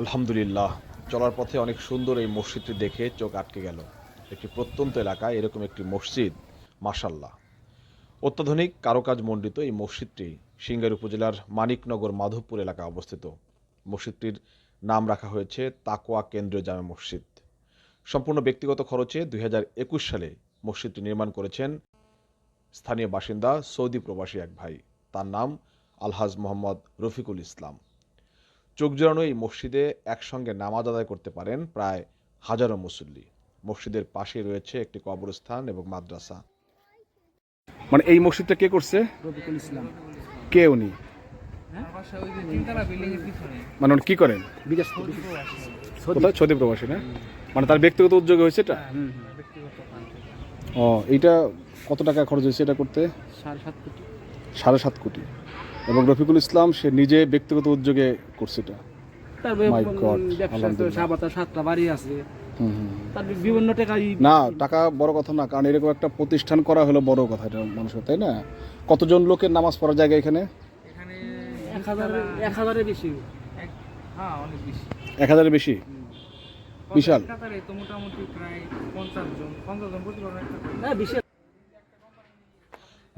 আলহামদুলিল্লাহ, চলার পথে অনেক সুন্দর এই মসজিদটি দেখে চোখ আটকে গেল। একটি প্রত্যন্ত এলাকায় এরকম একটি মসজিদ মাসাল্লাহ অত্যাধুনিক কারুকাজ মণ্ডিত এই মসজিদটি সিঙ্গার উপজেলার মানিকনগর মাধবপুর এলাকায় অবস্থিত। মসজিদটির নাম রাখা হয়েছে তাকোয়া কেন্দ্রীয় জামে মসজিদ। সম্পূর্ণ ব্যক্তিগত খরচে দুই হাজার একুশ সালে মসজিদটি নির্মাণ করেছেন স্থানীয় বাসিন্দা সৌদি প্রবাসী এক ভাই। তার নাম আলহাজ মোহাম্মদ রফিকুল ইসলাম। চোখ জোড়ানো এই মসজিদে একসঙ্গে নামাজ আদায় করতে পারেন প্রায় হাজারো মুসল্লি। মসজিদের পাশে রয়েছে একটি কবরস্থান এবং মাদ্রাসা। মানে এই মসজিদটা কে করছে? রফিকুল ইসলাম। কে উনি? বাসা ওই যে তিনতলা বিল্ডিং এর পিছনে মানে উনি কি করেন কোথায়? সৌদি প্রবাসী না? মানে তার ব্যক্তিগত উদ্যোগে হয়েছে এটা? ব্যক্তিগত ফান্ড থেকে। ও এইটা কত টাকা খরচ হয়েছে এটা করতে? সাড়ে সাত কোটি। সাড়ে সাত কোটি। এবং রফিকুল ইসলাম সে নিজে ব্যক্তিগত উদ্যোগে করছে এটা। তারপরে My God, ব্যবসা তো আলহামদুলিল্লাহ। সাবাতা সাতটা বাড়ি আছে। হুম, হুম। তার বিভিন্ন টাকা না টাকা বড় কথা না কারণ এরকম একটা প্রতিষ্ঠান করা হলো বড় কথা এটা মানুষের তাই না? কতজন লোকের নামাজ পড়ার জায়গা এখানে? এখানে এক হাজারের বেশি। এক- হ্যাঁ অনেক বেশি। এক হাজারের বেশি? বিশাল।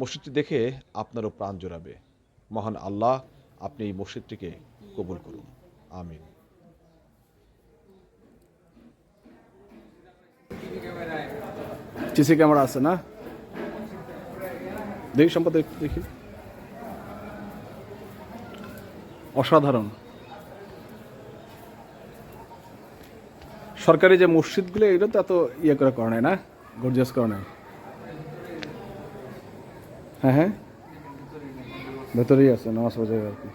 মসজিদটি দেখে আপনারও প্রাণ জোড়াবে মহান আল্লাহ আপনি এই মসজিদটিকে কবুল করুন। আমিন। সিসি ক্যামেরা আছে না? দেখি সম্পদ দেখি। অসাধারণ। সরকারি যে মসজিদগুলো, এগুলো তো এত ইয়ে করে করে না? গর্জিয়াস করে নাই। হ্যাঁ হ্যাঁ। ভেতরেই আছে নামাজ পড়া আর কি।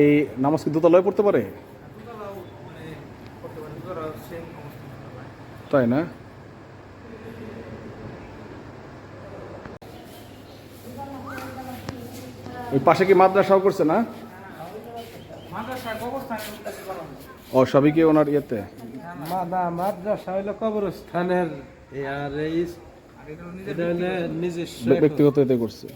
এই নামাজ কি দোতলায় পড়তে পারে? তাই না? ওই পাশে কি মাদ্রাসাও করছে না। ও সবই কি ওনার ইয়েতে? মাদা মাদ্রাসা হইল কবরস্থানের। আর এই এটা হলো নিজস্ব ব্যক্তিগত এতে করছে।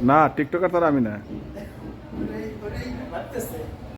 না টিকটকার তারা আমি না।